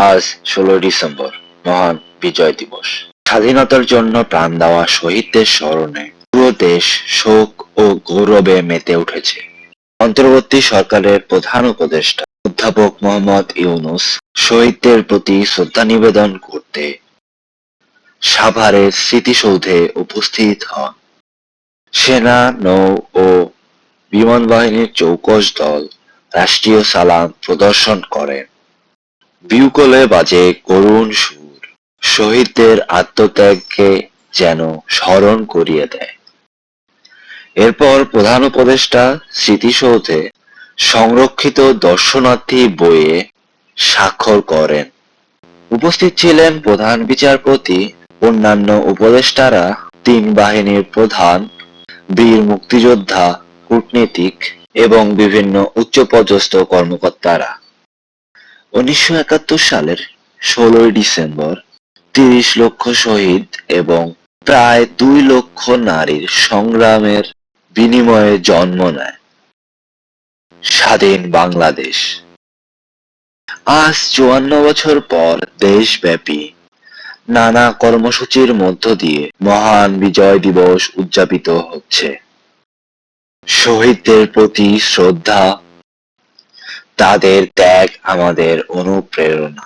আজ ষোলো ডিসেম্বর, মহান বিজয় দিবস। স্বাধীনতার জন্য প্রাণ দেওয়া শহীদদের স্মরণে পুরো দেশ শোক ও গৌরবে মেতে উঠেছে। অন্তর্বর্তী সরকারের প্রধান উপদেষ্টা অধ্যাপক মোহাম্মদ ইউনুস শহীদদের প্রতি শ্রদ্ধা নিবেদন করতে সাভারের স্মৃতিসৌধে উপস্থিত হন। সেনা, নৌ ও বিমান বাহিনীর চৌকস দল রাষ্ট্রীয় সালাম প্রদর্শন করেন। বিউকলে বাজে করুণ সুর। শহীদদের আত্মত্যাগকে যেন স্মরণ করিয়ে দেয়। এরপর প্রধান উপদেষ্টা স্মৃতিসৌধে সংরক্ষিত দর্শনার্থী বইয়ে স্বাক্ষর করেন। উপস্থিত ছিলেন প্রধান বিচারপতি, অন্যান্য উপদেষ্টারা, তিন বাহিনীর প্রধান, বীর মুক্তিযোদ্ধা, কূটনীতিক এবং বিভিন্ন উচ্চপদস্থ কর্মকর্তারা। উনিশশো একাত্তর সালের ষোলোই ডিসেম্বর তিরিশ লক্ষ শহীদ এবং প্রায় দুই লক্ষ নারীর সংগ্রামের বিনিময়ে জন্ম নেয়। স্বাধীন বাংলাদেশ। আজ চুয়ান্ন বছর পর দেশব্যাপী নানা কর্মসূচির মধ্য দিয়ে মহান বিজয় দিবস উদযাপিত হচ্ছে। শহীদদের প্রতি শ্রদ্ধা তাদের ত্যাগ আমাদের অনুপ্রেরণা।